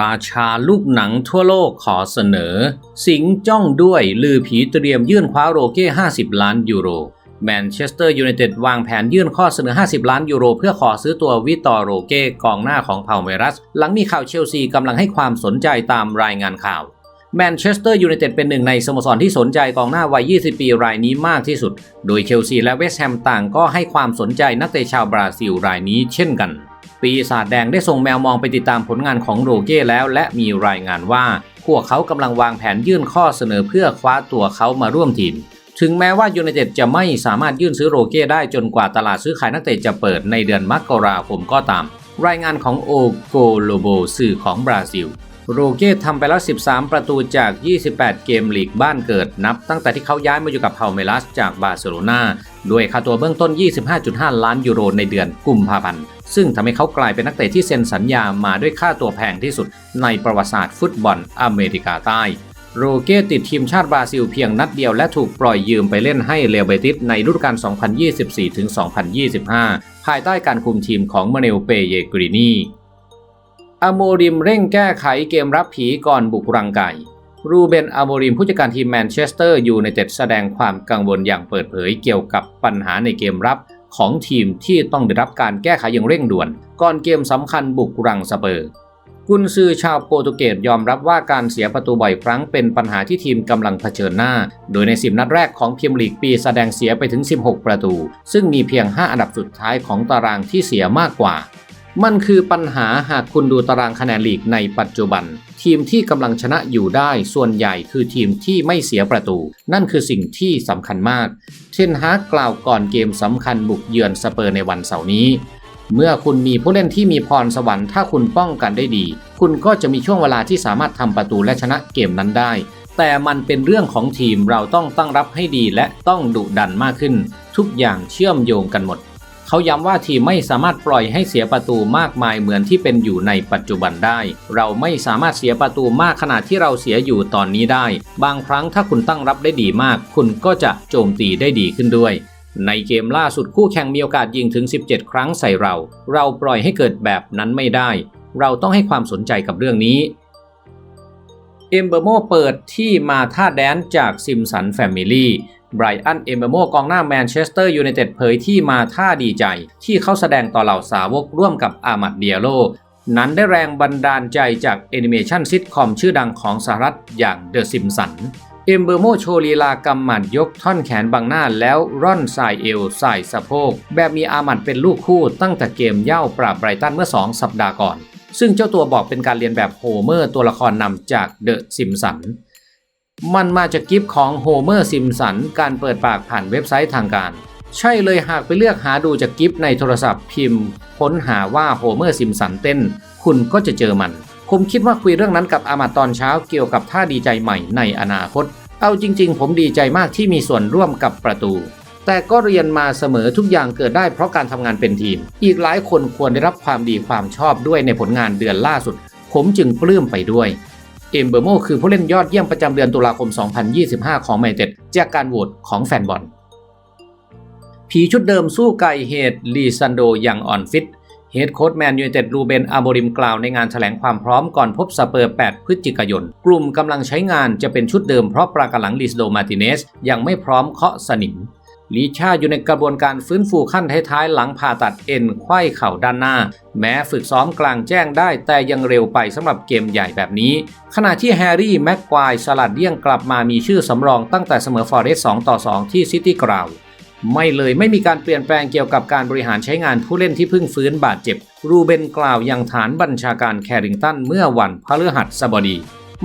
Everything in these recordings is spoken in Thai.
ราชาลูกหนังทั่วโลกขอเสนอ สิงจ้องด้วยลือผีเตรียมยื่นคว้าโรเก้ 50 ล้านยูโร แมนเชสเตอร์ยูไนเต็ดวางแผนยื่นข้อเสนอ 50 ล้านยูโร เพื่อขอซื้อตัววิตอร์โรเก้กองหน้าของเผ่าเมรัส หลังมีข่าวเชลซีกำลังให้ความสนใจตามรายงานข่าวแมนเชสเตอร์ยูไนเต็ดเป็นหนึ่งในสโมสรที่สนใจกองหน้าวัย 20 ปีรายนี้มากที่สุด โดยเชลซีและเวสต์แฮมต่างก็ให้ความสนใจนักเตะชาวบราซิลรายนี้เช่นกัน ปีศาจแดงได้ส่งแมวมองไปติดตามผลงานของโรเก้แล้ว และมีรายงานว่า พวกเขากำลังวางแผนยื่นข้อเสนอเพื่อคว้าตัวเขามาร่วมทีม ถึงแม้ว่ายูไนเต็ดจะไม่สามารถยื่นซื้อโรเก้ได้จนกว่าตลาดซื้อขายนักเตะจะเปิดในเดือนมกราคมก็ตาม รายงานของโอโกโลโบสื่อของบราซิล โรเก้ทำไปแล้ว 13 ประตูจาก 28 เกมลีกบ้านเกิดนับ ตั้งแต่ที่เขาย้ายมาอยู่กับเพาเมลัสจากบาร์เซโลนาด้วยค่าตัวเบื้องต้น 25.5 ล้านยูโรในเดือนกุมภาพันธ์ซึ่งทำให้เขากลายเป็นนักเตะที่เซ็นสัญญามาด้วยค่าตัวแพงที่สุดในประวัติศาสตร์ฟุตบอลอเมริกาใต้โรเก้ติดทีมชาติบราซิลเพียงนัดเดียวและถูกปล่อยยืมไปเล่นให้เรอัลเบติสในฤดูกาล 2024-2025 ภายใต้การคุมทีมของมาเนลเปเยกรินี อโมริมเร่งแก้ไขเกมรับผีก่อนบุกรังไก่ รูเบนอโมริมผู้จัดการทีมแมนเชสเตอร์ยูไนเต็ดแสดงความกังวลอย่างเปิดเผยเกี่ยวกับปัญหาในเกมรับของทีมที่ต้องได้รับการแก้ไขอย่างเร่งด่วน ก่อนเกมสำคัญบุกรังสเปอร์ กุนซือชาวโปรตุเกสยอมรับว่าการเสียประตูบ่อยครั้งเป็นปัญหาที่ทีมกำลังเผชิญหน้า โดยใน 10 นัดแรกของพรีเมียร์ลีกปีแสดงเสียไปถึง 16 ประตู ซึ่งมีเพียง 5 อันดับสุดท้ายของตารางที่เสียมากกว่า มันคือปัญหาหากคุณดูตารางคะแนนลีกในปัจจุบัน ทีมที่กำลังชนะอยู่ได้ส่วนใหญ่คือทีมที่ไม่เสียประตู นั่นคือสิ่งที่สำคัญมากเทนฮากกล่าวก่อนเกมสำคัญบุกเยือนสเปอร์ในวันเสาร์นี้ เมื่อคุณมีผู้เล่นที่มีพรสวรรค์ถ้าคุณป้องกันได้ดี คุณก็จะมีช่วงเวลาที่สามารถทำประตูและชนะเกมนั้นได้ แต่มันเป็นเรื่องของทีมเราต้องตั้งรับให้ดีและต้องดุดันมากขึ้น ทุกอย่างเชื่อมโยงกันหมด เขาย้ำว่าทีมไม่สามารถปล่อยให้เสียประตูมากมายเหมือนที่เป็นอยู่ในปัจจุบันได้ เราไม่สามารถเสียประตูมากขนาดที่เราเสียอยู่ตอนนี้ได้ บางครั้งถ้าคุณตั้งรับได้ดีมาก คุณก็จะโจมตีได้ดีขึ้นด้วย ในเกมล่าสุดคู่แข่งมีโอกาสยิงถึง 17 ครั้งใส่เรา เราปล่อยให้เกิดแบบนั้นไม่ได้ เราต้องให้ความสนใจกับเรื่องนี้เอมเบอร์โมเปิดที่มาท่าแดนจากซิมสันแฟมิลี่ ไบรอัน เอมเบอร์โมกองหน้าแมนเชสเตอร์ยูไนเต็ดเผยที่มาท่าดีใจ ที่เขาแสดงต่อเหล่าสาวกร่วมกับอามัดเดียโล นั้นได้แรงบันดาลใจจากแอนิเมชันซิทคอมชื่อดังของสหรัฐอย่างเดอะซิมสันเอมเบอร์โมโชว์ลีลากำหมัดยกท่อนแขนบังหน้าแล้วร่อนสายเอวสายสะโพก แบบมีอามัดเป็นลูกคู่ตั้งแต่เกมเย่าปราบไบรตันเมื่อ 2 สัปดาห์ก่อน ซึ่งเจ้าตัวบอกเป็นการเรียนแบบโฮเมอร์ตัวละครนำจากเดอะซิมสัน มันมาจากกิฟของโฮเมอร์ซิมสันการเปิดปากผ่านเว็บไซต์ทางการ ใช่เลยหากไปเลือกหาดูจากกิฟในโทรศัพท์พิมพ์ ค้นหาว่าโฮเมอร์ซิมสันเต้น คุณก็จะเจอมัน ผมคิดว่าคุยเรื่องนั้นกับอามาตอนเช้าเกี่ยวกับท่าดีใจใหม่ในอนาคต เอาจริง ๆ ผมดีใจมากที่มีส่วนร่วมกับประตู แต่ก็เรียนมาเสมอทุกอย่างเกิดได้เพราะการทำงานเป็นทีม อีกหลายคนควรได้รับความดีความชอบด้วยในผลงานเดือนล่าสุด ผมจึงปลื้มไปด้วย เอมเบอร์โมคือผู้เล่นยอดเยี่ยมประจำเดือนตุลาคม 2025 ของแมนเชสเต็ดจากการโหวตของแฟนบอล ผีชุดเดิมสู้ไก่เหตุลีซันโดอยังอ่อนฟิตเฮดโค้ชแมนยูเต็ดรูเบนอาโมริมกล่าวในงานแถลงความพร้อมก่อนพบสเปอร์ 8 พฤศจิกายน กลุ่มกำลังใช้งานจะเป็นชุดเดิมเพราะปรากหลังลิสโดมาติเนสยังไม่พร้อมเคาะสนิม ลีชาอยู่ในกระบวนการฟื้นฟูขั้นท้ายๆหลังผ่าตัดเอ็นไขว้เข่าด้านหน้า แม้ฝึกซ้อมกลางแจ้งได้แต่ยังเร็วไปสำหรับเกมใหญ่แบบนี้ ขณะที่แฮร์รี่แม็กควายสลัดเลี่ยงกลับมามีชื่อสำรองตั้งแต่เสมอฟอร์เรสต์2ต่อ 2 ที่ซิตี้กราวไม่เลยไม่มีการเปลี่ยนแปลงเกี่ยวกับการบริหารใช้งานผู้เล่นที่เพิ่งฟื้นบาดเจ็บ รูเบนกล่าวยังฐานบัญชาการแคริงตันเมื่อวันพฤหัสบดี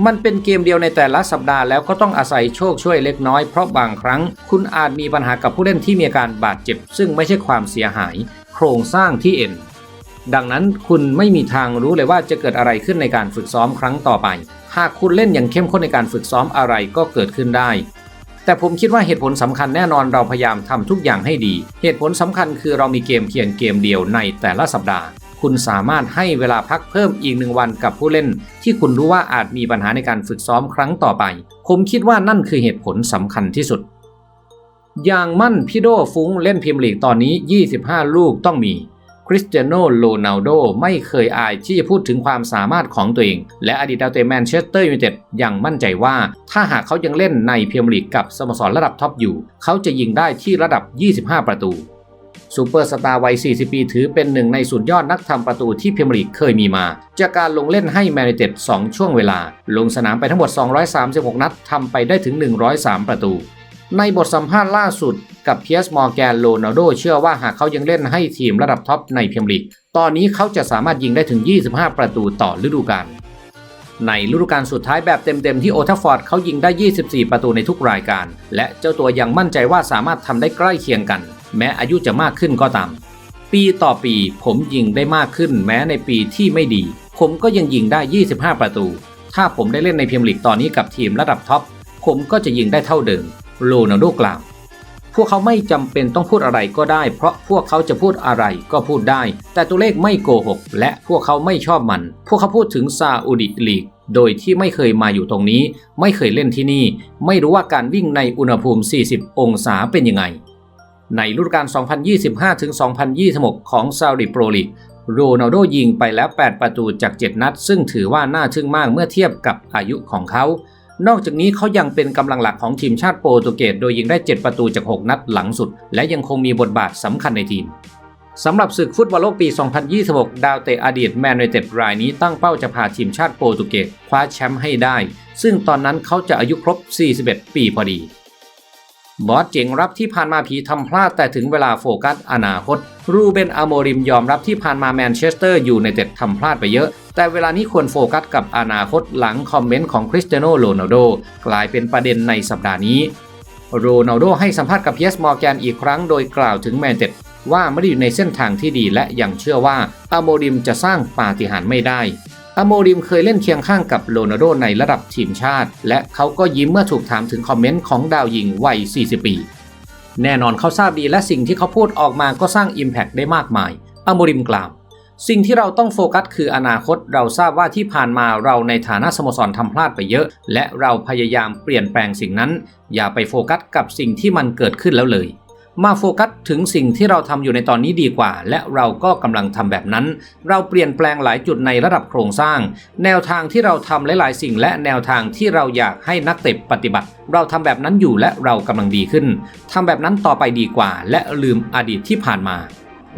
มันเป็นเกมเดียวในแต่ละสัปดาห์แล้วก็ต้องอาศัยโชคช่วยเล็กน้อยเพราะบางครั้ง คุณอาจมีปัญหากับผู้เล่นที่มีอาการบาดเจ็บ ซึ่งไม่ใช่ความเสียหาย โครงสร้างที่เอ็นดังนั้นคุณไม่มีทางรู้เลยว่าจะเกิดอะไรขึ้นในการฝึกซ้อมครั้งต่อไป หากคุณเล่นอย่างเข้มข้นในการฝึกซ้อมอะไรก็เกิดขึ้นได้ แต่ผมคิดว่าเหตุผลสำคัญแน่นอนเราพยายามทำทุกอย่างให้ดี เหตุผลสำคัญคือเรามีเกมเพียงเกมเดียวในแต่ละสัปดาห์ คุณสามารถให้เวลาพักเพิ่มอีกหนึ่งวันกับผู้เล่น ที่คุณรู้ว่าอาจมีปัญหาในการฝึกซ้อมครั้งต่อไป ผมคิดว่านั่นคือเหตุผลสำคัญที่สุด อย่างมั่นพี่โดฟุ้งเล่นพิมลีกตอนนี้ 25 ลูกต้องมีคริสเตียโนโรนัลโดไม่เคยอายที่จะพูดถึงความสามารถของตัวเอง และอดีตดาวเตะแมนเชสเตอร์ยูไนเต็ดยังมั่นใจว่า ถ้าหากเขายังเล่นในพรีเมียร์ลีกกับสโมสรระดับท็อปอยู่ เขาจะยิงได้ที่ระดับ 25 ประตู ซูเปอร์สตาร์วัย 40 ปีถือเป็นหนึ่งในสุดยอดนักทำประตูที่พรีเมียร์ลีกเคยมีมา จากการลงเล่นให้แมนเต็ด 2 ช่วงเวลา ลงสนามไปทั้งหมด 236 นัดทำไปได้ถึง 103 ประตู ในบทสัมภาษณ์ล่าสุดกับเพียสมอร์แกนโรนัลโดเชื่อว่าหากเขายังเล่นให้ทีมระดับท็อปในพรีเมียร์ลีกตอนนี้เขาจะสามารถยิงได้ถึง 25 ประตูต่อฤดูกาล ในฤดูกาลสุดท้ายแบบเต็มๆที่โอทัฟฟอร์ดเขายิงได้ 24 ประตูในทุกรายการ และเจ้าตัวยังมั่นใจว่าสามารถทำได้ใกล้เคียงกัน แม้อายุจะมากขึ้นก็ตาม ปีต่อปีผมยิงได้มากขึ้น แม้ในปีที่ไม่ดี ผมก็ยังยิงได้ 25 ประตู ถ้าผมได้เล่นในพรีเมียร์ลีกตอนนี้กับทีมระดับท็อปผมก็จะยิงได้เท่าเดิมโรนัลโดกล่าว วกเขาไม่จำเป็นต้องพูดอะไรก็ได้ เพราะพวกเขาจะพูดอะไรก็พูดได้ แต่ตัวเลขไม่โกหก และพวกเขาไม่ชอบมัน พวกเขาพูดถึงซาอุดิลีกโดยที่ไม่เคยมาอยู่ตรงนี้ ไม่เคยเล่นที่นี่ ไม่รู้ว่าการวิ่งในอุณหภูมิ 40 องศาเป็นยังไง ในฤดูกาล 2025-2026 ของซาอุดิโปรลีกโรนัลโดยิงไปแล้ว 8 ประตูจาก 7 นัด ซึ่งถือว่าน่าทึ่งมากเมื่อเทียบกับอายุของเขา นอกจากนี้เขายังเป็นกำลังหลักของทีมชาติโปรตุเกสโดยยิงได้ 7 ประตูจาก 6 นัดหลังสุด และยังคงมีบทบาทสำคัญในทีมสำหรับศึกฟุตบอลโลกปี 2026 ดาวเตะอดีตแมนยูเต็ดรายนี้ตั้งเป้าจะพาทีมชาติโปรตุเกสคว้าแชมป์ให้ได้ ซึ่งตอนนั้นเขาจะอายุครบ 41 ปีพอดี บอสเจ๋งรับที่ผ่านมาผีทำพลาดแต่ถึงเวลาโฟกัสอนาคต รูเบนอโมริมยอมรับที่ผ่านมาแมนเชสเตอร์ยูไนเต็ดทำพลาดไปเยอะ แต่เวลานี้ควรโฟกัสกับอนาคตหลังคอมเมนต์ของคริสเตียโนโรนัลโดกลายเป็นประเด็นในสัปดาห์นี้โรนัลโดให้สัมภาษณ์กับเพียสมอร์แกนอีกครั้งโดยกล่าวถึงแมนเต็ดว่าไม่ได้อยู่ในเส้นทางที่ดีและยังเชื่อว่าอโมริมจะสร้างปาฏิหาริย์ไม่ได้อโมริมเคยเล่นเคียงข้างกับโรนัลโดในระดับทีมชาติ และเขาก็ยิ้มเมื่อถูกถามถึงคอมเมนต์ของดาวยิงวัย 40 ปี แน่นอนเขาทราบดีและสิ่งที่เขาพูดออกมาก็สร้าง Impact ได้มากมายอโมริมกล่าว สิ่งที่เราต้องโฟกัสคืออนาคตเราทราบว่าที่ผ่านมาเราในฐานะสโมสรทำพลาดไปเยอะ และเราพยายามเปลี่ยนแปลงสิ่งนั้น อย่าไปโฟกัสกับสิ่งที่มันเกิดขึ้นแล้วเลย มาโฟกัสถึงสิ่งที่เราทำอยู่ในตอนนี้ดีกว่า และเราก็กำลังทำแบบนั้น เราเปลี่ยนแปลงหลายจุดในระดับโครงสร้าง แนวทางที่เราทำหลายๆ สิ่ง และแนวทางที่เราอยากให้นักเตะปฏิบัติ เราทำแบบนั้นอยู่และเรากำลังดีขึ้นทำแบบนั้นต่อไปดีกว่า และลืมอดีตที่ผ่านมา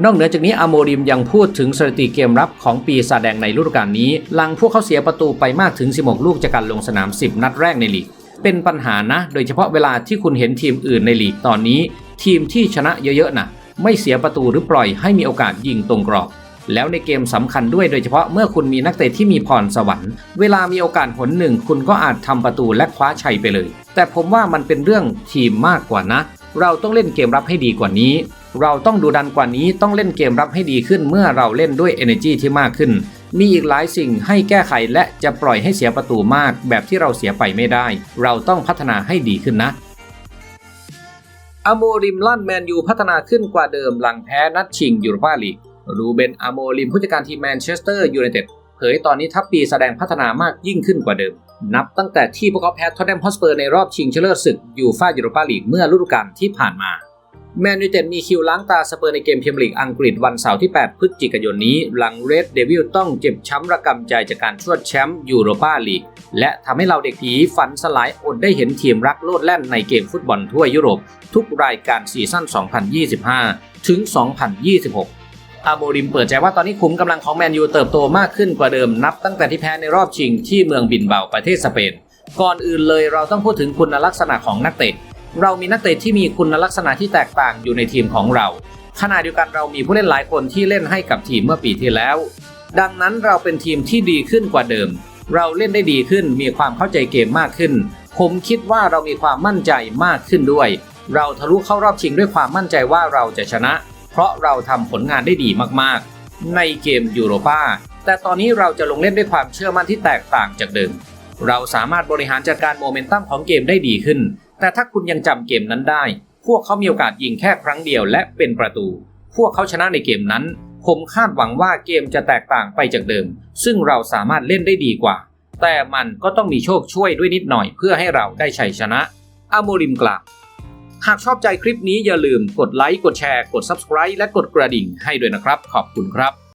นอกเหนือจากนี้อโมริมยังพูดถึงสถิติเกมรับของปีศาจแดงในฤดูกาลนี้ หลังพวกเขาเสียประตูไปมากถึง 16 ลูกจากการลงสนาม 10 นัดแรกในลีก เป็นปัญหานะ โดยเฉพาะเวลาที่คุณเห็นทีมอื่นในลีกตอนนี้ ทีมที่ชนะเยอะๆนะไม่เสียประตูหรือปล่อยให้มีโอกาสยิงตรงกรอบ แล้วในเกมสำคัญด้วยโดยเฉพาะเมื่อคุณมีนักเตะที่มีพรสวรรค์ เวลามีโอกาสหนหนึ่งคุณก็อาจทำประตูและคว้าชัยไปเลย แต่ผมว่ามันเป็นเรื่องทีมมากกว่านะ เราต้องเล่นเกมรับให้ดีกว่านี้ เราต้องดูดันกว่านี้ต้องเล่นเกมรับให้ดีขึ้นเมื่อเราเล่นด้วย energy ที่มากขึ้น มีอีกหลายสิ่งให้แก้ไขและจะปล่อยให้เสียประตูมาก แบบที่เราเสียไปไม่ได้ เราต้องพัฒนาให้ดีขึ้นนะอโมริมลั่นแมนยูพัฒนาขึ้นกว่าเดิมหลังแพ้นัดชิงยูโรปาลีกรูเบนอโมริมผู้จัดการทีมแมนเชสเตอร์ยูไนเต็ดเผยตอนนี้ทัพปีแสดงพัฒนามากยิ่งขึ้นกว่าเดิม นับตั้งแต่ที่พวกเขาแพ้ทอตแนมฮอสเปอร์ในรอบชิงชนะเลิศศึกยูฟ่ายูโรปาลีกเมื่อฤดูกาลที่ผ่านมา แมนยูเต็ดมีคิวล้างตาสเปอร์ในเกมเมียร์ลีกอังกฤษวันเสาร์ที่ 8 พฤศจิกายนนี้ หลังเรดเดวิลต้องเจ็บช้ำระกำใจจากการชวดแชมป์ยูโรปาลีก และทำให้เราเด็กผีฝันสลายอดได้เห็นทีมรักโลดแล่นในเกมฟุตบอลทั่วยุโรป ทุกรายการซีซั่น 2025 ถึง 2026อาโมริมเปิดใจว่าตอนนี้ขุมกำลังของแมนยูเติบโตมากขึ้นกว่าเดิมนับตั้งแต่ที่แพ้ในรอบชิงที่เมืองบินเบาประเทศสเปน ก่อนอื่นเลยเราต้องพูดถึงคุณลักษณะของนักเตะ เรามีนักเตะที่มีคุณลักษณะที่แตกต่างอยู่ในทีมของเรา ขณะเดียวกันเรามีผู้เล่นหลายคนที่เล่นให้กับทีมเมื่อปีที่แล้ว ดังนั้นเราเป็นทีมที่ดีขึ้นกว่าเดิม เราเล่นได้ดีขึ้นมีความเข้าใจเกมมากขึ้น ผมคิดว่าเรามีความมั่นใจมากขึ้นด้วย เราทะลุเข้ารอบชิงด้วยความมั่นใจว่าเราจะชนะ เพราะเราทำผลงานได้ดีมากๆ ในเกมยูโรปาแต่ตอนนี้เราจะลงเล่นด้วยความเชื่อมั่นที่แตกต่างจากเดิม เราสามารถบริหารจัดการโมเมนตัมของเกมได้ดีขึ้น แต่ถ้าคุณยังจำเกมนั้นได้ พวกเขามีโอกาสยิงแค่ครั้งเดียวและเป็นประตู พวกเขาชนะในเกมนั้น ผมคาดหวังว่าเกมจะแตกต่างไปจากเดิม ซึ่งเราสามารถเล่นได้ดีกว่า แต่มันก็ต้องมีโชคช่วยด้วยนิดหน่อยเพื่อให้เราได้ชัยชนะอโมริมกล่าวหากชอบใจคลิปนี้อย่าลืมกดไลค์ กดแชร์ กด Subscribe และกดกระดิ่งให้ด้วยนะครับ ขอบคุณครับ